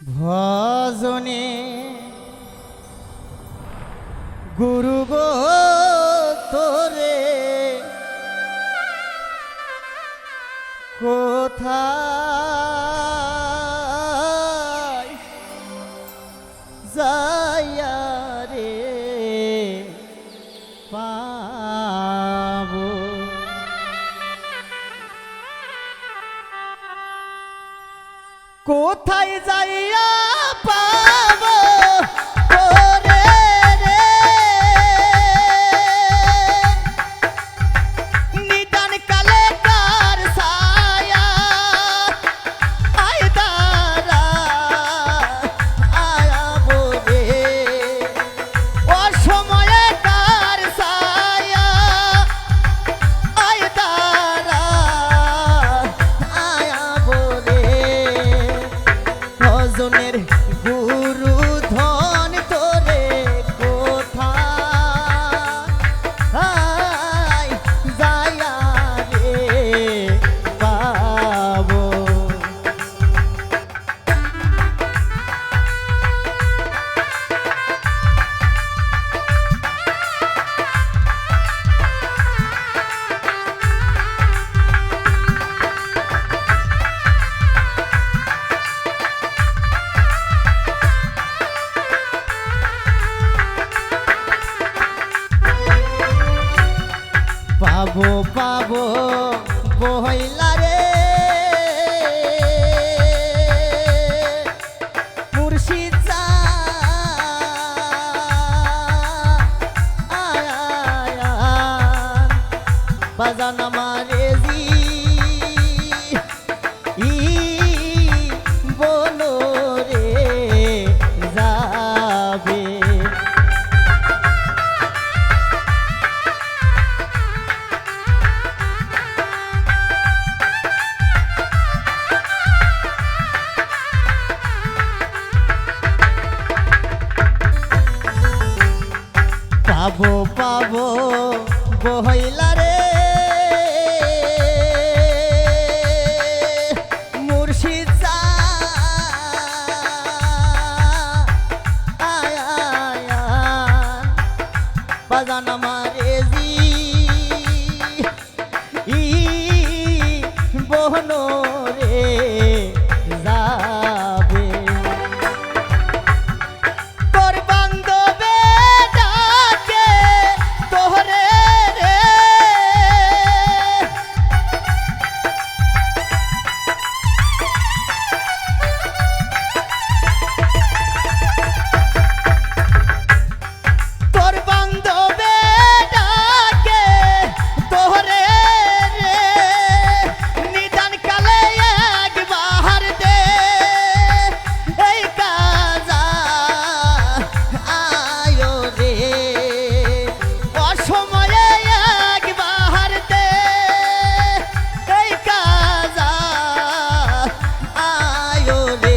ভজনে কোথায় যাইয়া পা পাবো পাবো। পাবো পাবো বহিলা adoré.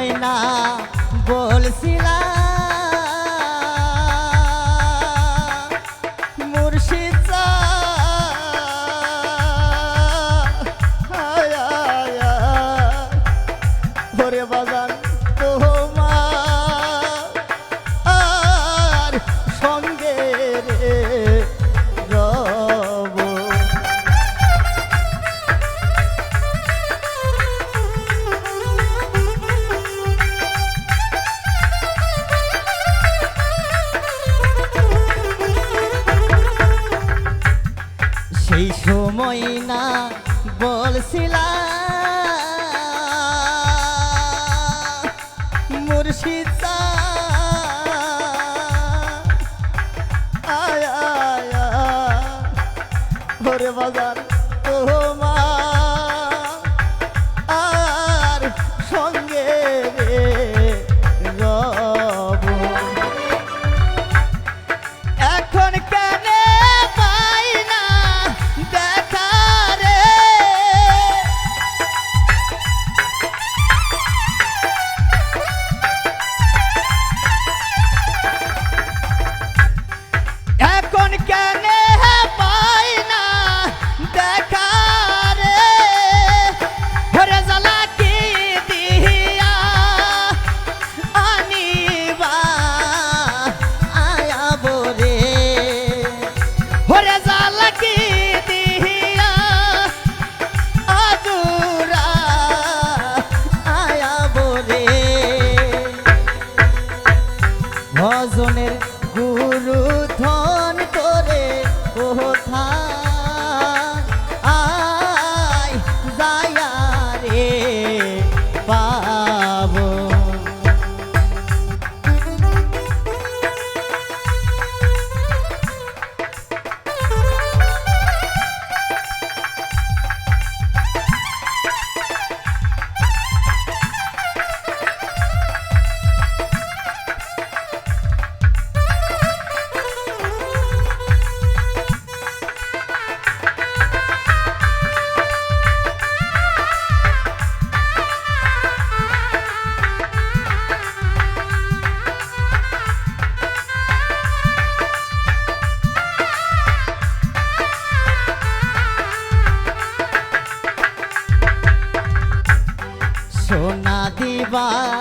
হয় না। বলছিলাম বলছিলা মুর্শিদা। আয় বাজার বাবা।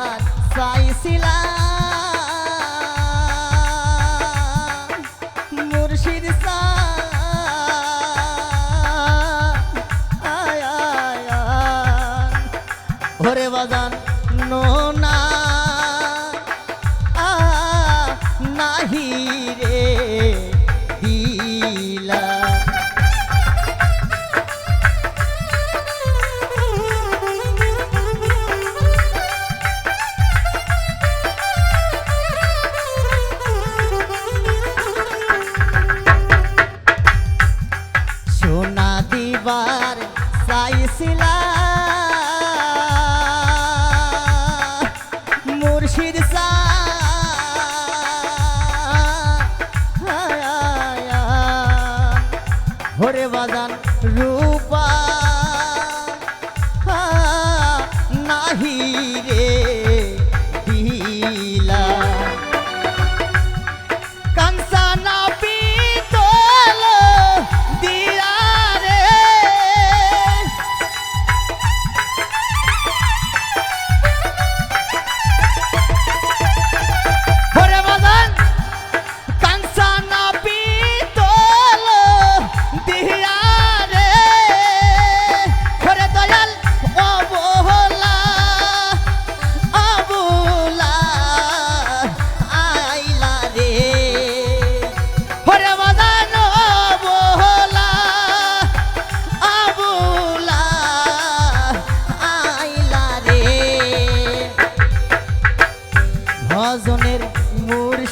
যাবার চাইছিলা। মুর্শিদ সা হরে বাজান রূপা। নাহি রে দিল।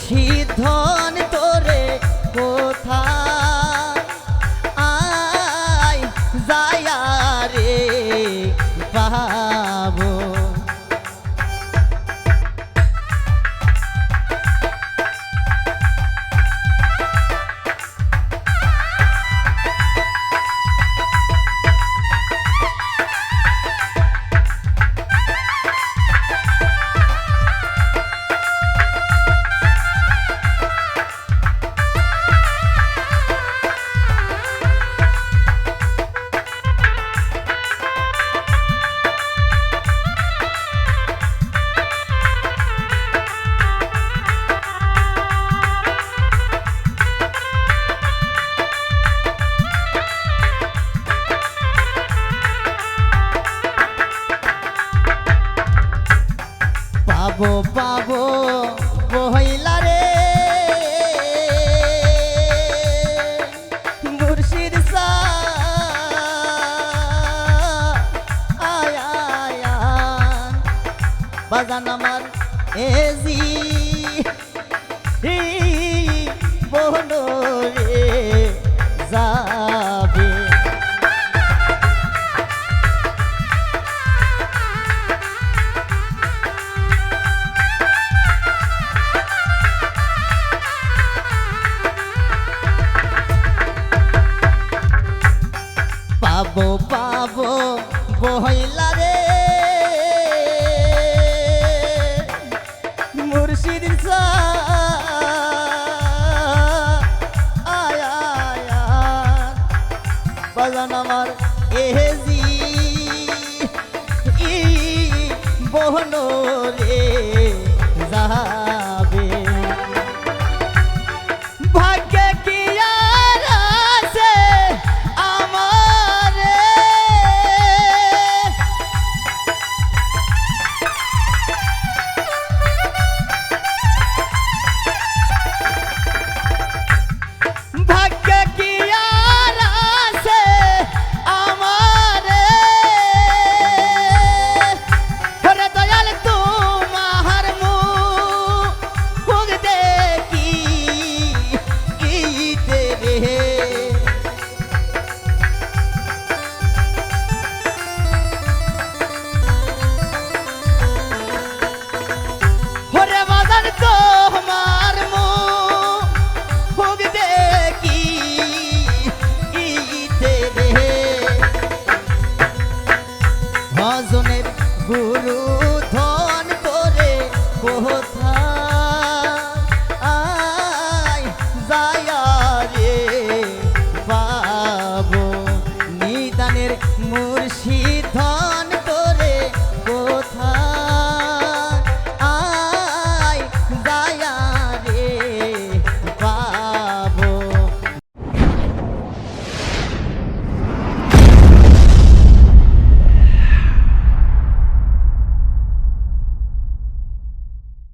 সিদ্ধ বাজান আমার এজি বহনো রে যাবে। পাবো পাবো বহইলা বহনো রে যাবে